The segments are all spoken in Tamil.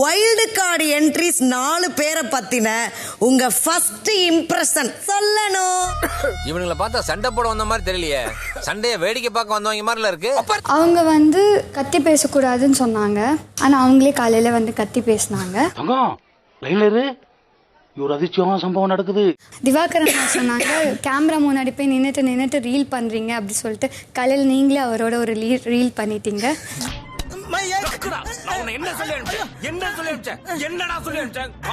வைல்டு கார்டு என்ட்ரிஸ் நாலு பேரை பத்தின உங்க ஃபர்ஸ்ட் இம்ப்ரெஷன் சொல்லணும். இவனுங்களை பார்த்தா சண்டை போட வந்த மாதிரி தெரியலையே. சண்டையை வேடிக்கை பார்க்க வந்தவங்க மாதிரில இருக்கு. அவங்க வந்து கத்தி பேசக்கூடாதுன்னு சொன்னாங்க. ஆனால் அவங்களே காலையில் வந்து கத்தி பேசினாங்க. தங்கம் லைன்ல இரு. ஒரு அதிர்ச்சியான சம்பவம் நடக்குது. திவாகரன் சொன்னாங்க கேமரா முன்னாடி போய் நின்றுட்டு நின்றுட்டு ரீல் பண்ணுறீங்க அப்படி சொல்லிட்டு காலையில் நீங்களே அவரோட ஒரு ரீல் ரீல் பண்ணிட்டீங்க.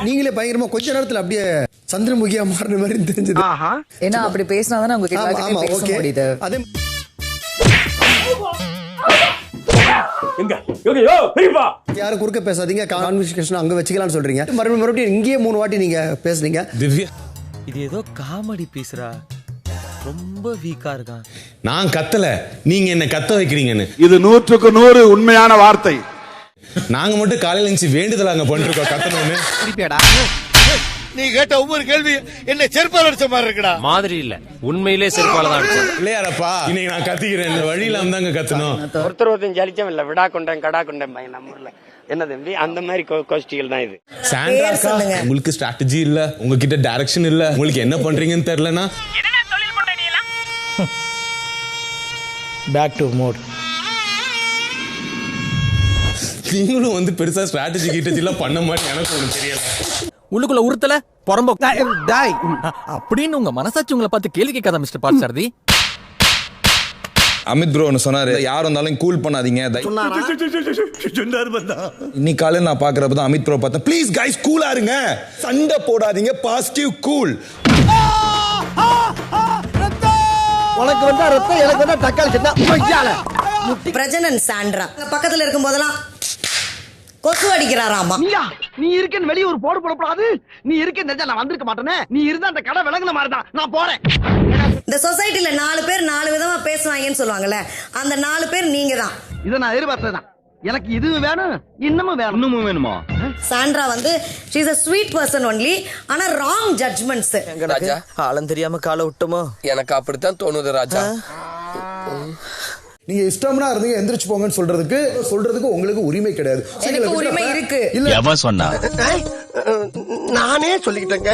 நீங்களே பயங்கரமா கொஞ்ச நேரத்துல அப்படியே சந்திரமுகியா மாறின மாதிரி தெரிஞ்சது. ஏன்னா அப்படி பேசினா தானே ஆமா பேச ஓகே. முடியுது. அதே யாரு குறுக்க பேசாதீங்க. கான்வர்சேஷன் அங்க வச்சுக்கலாம்னு சொல்றீங்க. மறுபடியும் மறுபடியும் இங்கேயே மூணு வாட்டி நீங்க பேசுனீங்க. திவ்யா இது ஏதோ காமெடி பீஸ்ரா ரொம்ப வீக்கா இருக்கான். நான் கத்தல நீங்க என்ன கத்த வைக்கிறீங்கன்னு. இது நூற்றுக்கு நூறு உண்மையான வார்த்தை. நாங்க மட்டும் காலையில இருந்துச்சு வேண்டுதல் அங்க பண்ணிருக்கோம் கத்தணும்னு. நீ கேட்ட ஒவ்வொரு கேள்வி என்ன செருப்பால் அடிச்ச மாதிரி இருக்குடா. மாதிரி இல்ல. உண்மையிலே செருப்பால தான் அடிச்சேன். இல்லையாரப்பா இன்னைக்கு நான் கத்திக்கிறேன். இந்த வழியில தாங்க கத்தணும். ஒருத்தர் ஒருத்தன் ஜலிச்சம் இல்ல விடா கொண்டேன் கடா கொண்டேன் பையன் நம்ம ஊர்ல. என்ன தம்பி அந்த மாதிரி கோ- கோஷ்டிகள் தான் இது. சொல்லுங்க. உங்களுக்கு ஸ்ட்ராட்டஜி இல்ல உங்ககிட்ட டைரக்ஷன் இல்ல உங்களுக்கு என்ன பண்றீங்கன்னு தெரியலனா பேக் டு மோட் நீங்களும் வந்து பெருசா ஸ்ட்ராட்டஜி கிட்டஜி எல்லாம் பண்ண மாதிரி எனக்கு ஒண்ணு தெரியல. உள்ளுக்குள்ள உறுத்தல புறம்போ. அப்படின்னு உங்க மனசாட்சி உங்களை பார்த்து கேள்வி கேட்காத மிஸ்டர் பார்சாரதி அமித் ப்ரோ ஒன்று சொன்னாரு யார் வந்தாலும் கூல் பண்ணாதீங்க. இன்னைக்கு காலையில் நான் பார்க்குறப்ப தான் அமித் ப்ரோ பார்த்தேன். ப்ளீஸ் கைஸ் கூலா இருங்க. சண்டை போடாதீங்க பாசிட்டிவ் கூல் உனக்கு வந்தா ரத்தம் எனக்கு வந்தா தக்காளி சட்னா பிரஜனன் சாண்ட்ரா. பக்கத்துல இருக்கும் போதெல்லாம் கொசு அடிக்கிறாராமா? நீ இருக்கேன்னு வெளிய ஒரு போடு போடக்கூடாது நீ இருக்கேன்னு தெரிஞ்சா நான் வந்திருக்க மாட்டேனே. நீ இருந்தா அந்த கடை விளங்குன மாதிரி தான். நான் போறேன். இந்த சொசைட்டில நாலு பேர் நாலு விதமா பேசுவாங்கன்னு சொல்லுவாங்கல்ல. அந்த நாலு பேர் நீங்க தான் இதை நான் எதிர்பார்த்ததுதான். எனக்கு இதுவும் வேணும் இன்னமும் வேணும். இன்னமும் வேணுமா? சாண்ட்ரா வந்து she's a sweet person only ஆனா ராங் ஜட்ஜ்மெண்ட்ஸ் ராஜா. ஆழம் தெரியாம காலை விட்டுமோ? எனக்கு அப்படித்தான் தோணுது ராஜா. நீங்க இஷ்டம்னா இருந்தீங்க எந்திரிச்சு போங்கன்னு சொல்றதுக்கு சொல்றதுக்கு உங்களுக்கு உரிமை கிடையாது. எனக்கு உரிமை இருக்கு. இல்ல. நானே சொல்லிக்கிட்டேங்க.